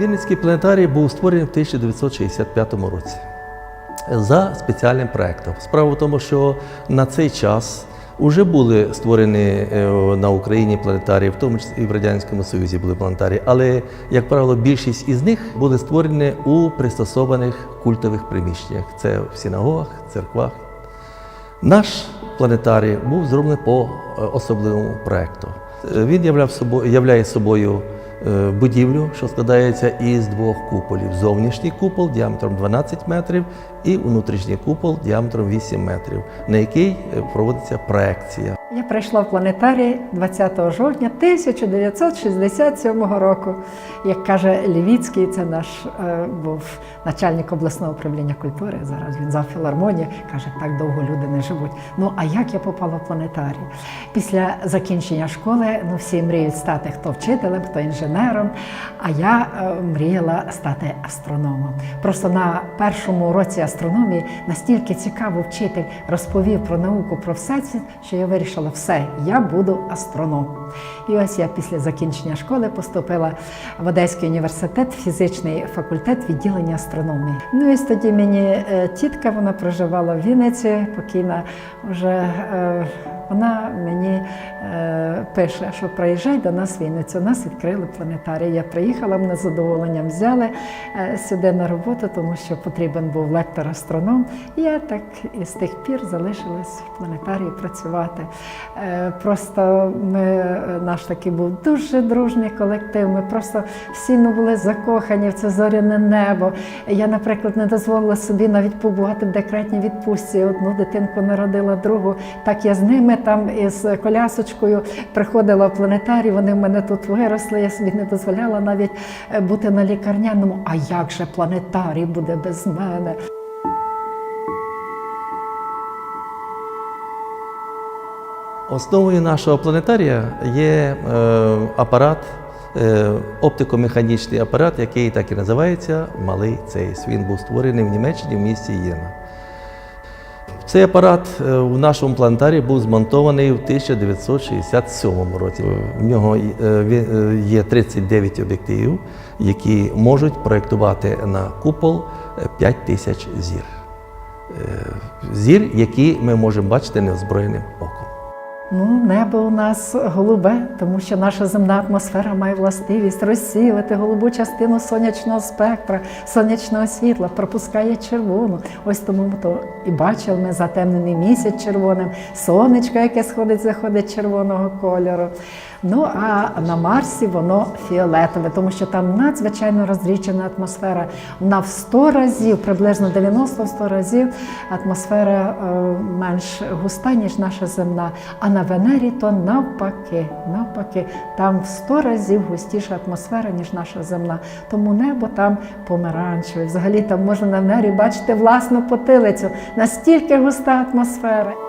Вінницький планетарій був створений в 1965 році за спеціальним проектом. Справа в тому, що на цей час вже були створені е, на Україні планетарії, в тому числі і в Радянському Союзі були планетарії, але, як правило, більшість із них були створені у пристосованих культових приміщеннях. Це в синагогах, церквах. Наш планетарій був зроблений по е, особливому проекту. Е, Він являв собою, являє собою будівлю, що складається із двох куполів: зовнішній купол діаметром 12 метрів і внутрішній купол діаметром 8 метрів, на який е, проводиться проекція. Я прийшла в планетарій 20 жовтня 1967 року. Як каже Лівіцький, це наш е, був начальник обласного управління культури. Зараз він за філармонії. Каже, так довго люди не живуть. Ну а як я попала в планетарій? Після закінчення школи ну всі мріють стати хто вчителем, хто інженером. А я е, мріяла стати астрономом. Просто на першому році астрономії настільки цікаво вчитель розповів про науку, про всесвіт, що я вирішила все, я буду астроном. І ось я після закінчення школи поступила в Одеський університет, фізичний факультет відділення астрономії. Ну і тоді мені е, тітка, вона проживала в Вінниці, покійна вже. е, Вона мені е, пише, що приїжджай до нас в Вінницю. Нас відкрили планетарій. Я приїхала, мене з задоволенням взяли е, сюди на роботу, тому що потрібен був лектор-астроном. Я так і з тих пір залишилась в планетарії працювати. Е, просто ми, е, наш такий був дуже дружний колектив. Ми просто всі ну, були закохані в це зоряне небо. Я, наприклад, не дозволила собі навіть побувати в декретній відпустці. Одну дитинку народила, другу. Так я з ними там із колясочкою приходила в планетарій. Вони в мене тут виросли. Я собі не дозволяла навіть е, бути на лікарняному. А як же планетарій буде без мене? Основою нашого планетарія є е, апарат, е, оптико-механічний апарат, який так і називається Малий Цейс. Він був створений в Німеччині в місті Єна. Цей апарат у в нашому планетарі був змонтований в 1967 році. В нього е, е, є 39 об'єктивів, які можуть проєктувати на купол е, 5 тисяч зір. Е, Зір, які ми можемо бачити неозброєним. Ну, небо у нас голубе, тому що наша земна атмосфера має властивість розсіювати голубу частину сонячного спектра, сонячного світла, пропускає червону. Ось тому то і бачили ми затемнений місяць червоним, сонечко, яке сходить, заходить червоного кольору. Ну а на Марсі воно фіолетове, тому що там надзвичайно розрічена атмосфера. Вона в 100 разів, приблизно 90-100 разів атмосфера е, менш густа, ніж наша земна. А на Венері то навпаки, навпаки, там в сто разів густіша атмосфера, ніж наша земна. Тому небо там помаранчеве. Взагалі там можна на Венері бачити власну потилицю. Настільки густа атмосфера.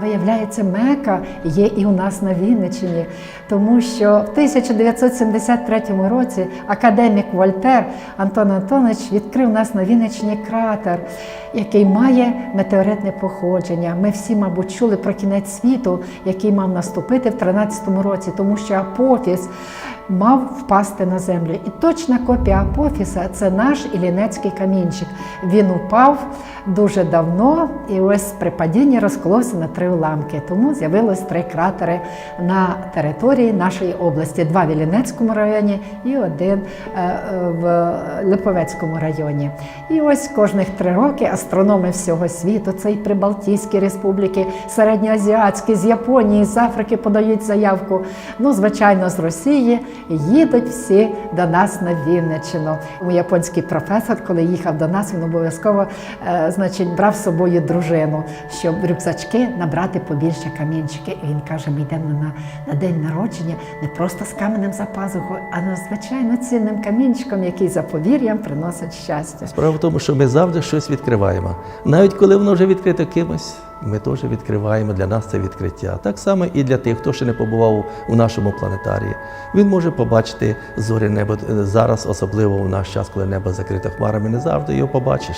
Виявляється, мека є і у нас на Вінниччині, тому що в 1973 році академік Вольтер Антон Антонович відкрив нас на Вінниччині кратер, який має метеоритне походження. Ми всі, мабуть, чули про кінець світу, який мав наступити в 13-му році, тому що Апофіс мав впасти на землю. І точна копія Апофіса це наш Іллінецький камінчик. Він упав дуже давно, і ось при падінні розколовся на три уламки. Тому з'явилось три кратери на території нашої області: два в Іллінецькому районі і один е, в Липовецькому районі. І ось кожних три роки астрономи всього світу, це і Прибалтійські республіки, середньоазіатські, з Японії, з Африки подають заявку. Ну, звичайно, з Росії їдуть всі до нас на Вінниччину. Японський професор, коли їхав до нас, він обов'язково е, значить, брав з собою дружину, щоб рюкзачки набрати побільше камінчики. І він каже: ми йдемо на, на день народження не просто з каменем за пазухою, а надзвичайно цінним камінчиком, який за повір'ям приносить щастя. Справа в тому, що ми завжди щось відкриваємо. Навіть коли воно вже відкрите кимось, ми теж відкриваємо для нас це відкриття. Так само і для тих, хто ще не побував у нашому планетарії. Він може побачити зорі небо зараз, особливо в наш час, коли небо закрите хмарами, не завжди його побачиш.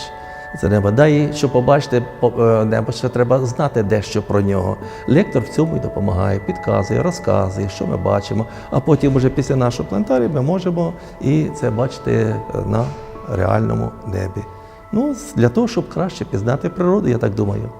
Це небо. Да, і щоб побачити е, небо, ще треба знати дещо про нього. Лектор в цьому і допомагає, підказує, розказує, що ми бачимо. А потім, уже після нашого планетарію, ми можемо і це бачити е, на реальному небі. Ну, для того, щоб краще пізнати природу, я так думаю.